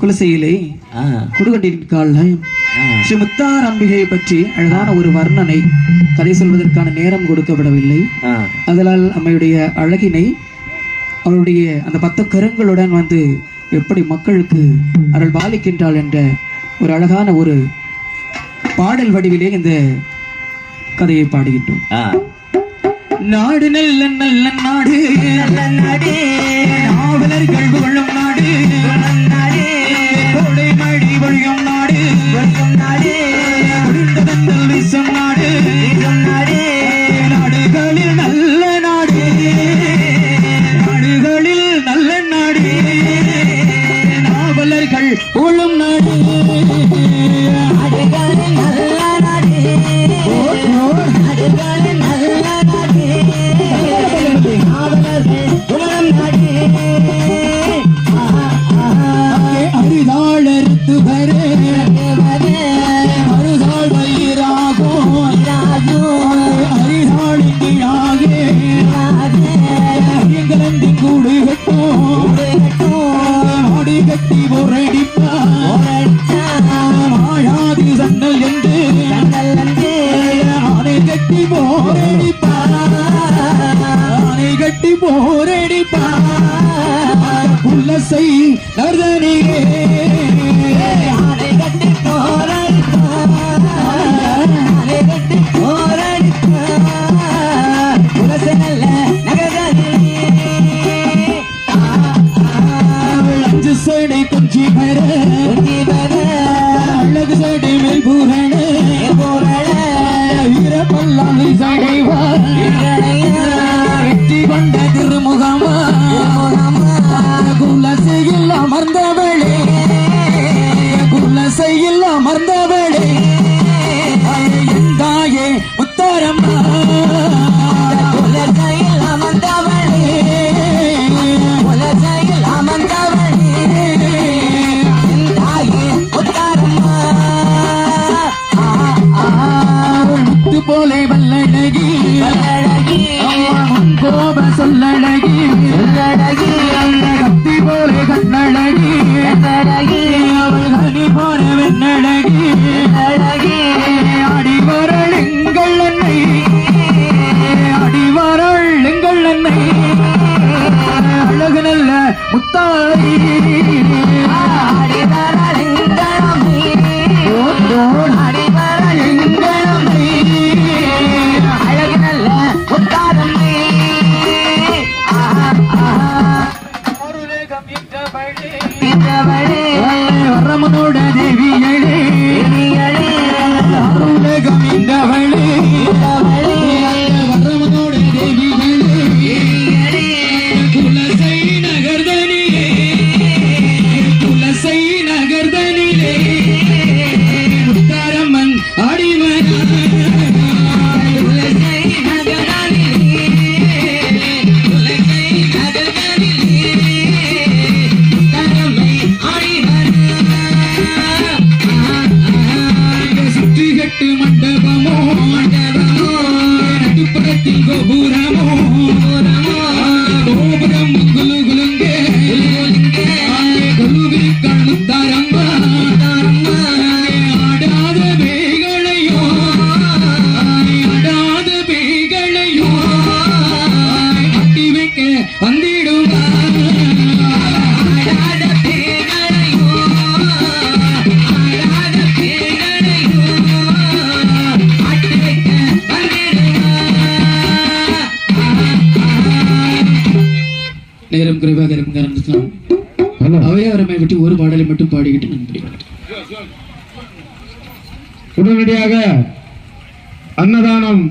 குலசையிலே ஆ. ஸ்ரீ முத்தார் அம்பிகையை பற்றி அழகான ஒரு வர்ணனை கதை சொல்வதற்கான நேரம் கொடுக்கப்படவில்லை. அதனால் அம்மையுடைய அழகினை அவளுடைய அந்த பத்து கரங்களுடன் வந்து எப்படி மக்களுக்கு அருள் பாலிக்கின்றாள் என்ற ஒரு அழகான ஒரு பாடல் வடிவிலே இந்த கதையை பாடுகின்றோம். நாடு நல்ல நல்ல நாடு நாவலர்கள் புகழும் நாடு கட்டி முரடிப்பா சண்டல் என்று ஆனை கட்டி போரடிப்பானை. கட்டி போரடிப்பா புல்லசை நர்தனியே. போலே வல்லழகி. கோப சொல்லழகி. சுற்றி நேரம் குறைவாக காரணத்தினால் அவையாரமை விட்டு ஒரு பாடலை மட்டும் பாடிக்கிட்டு நான் உடனடியாக அன்னதானம்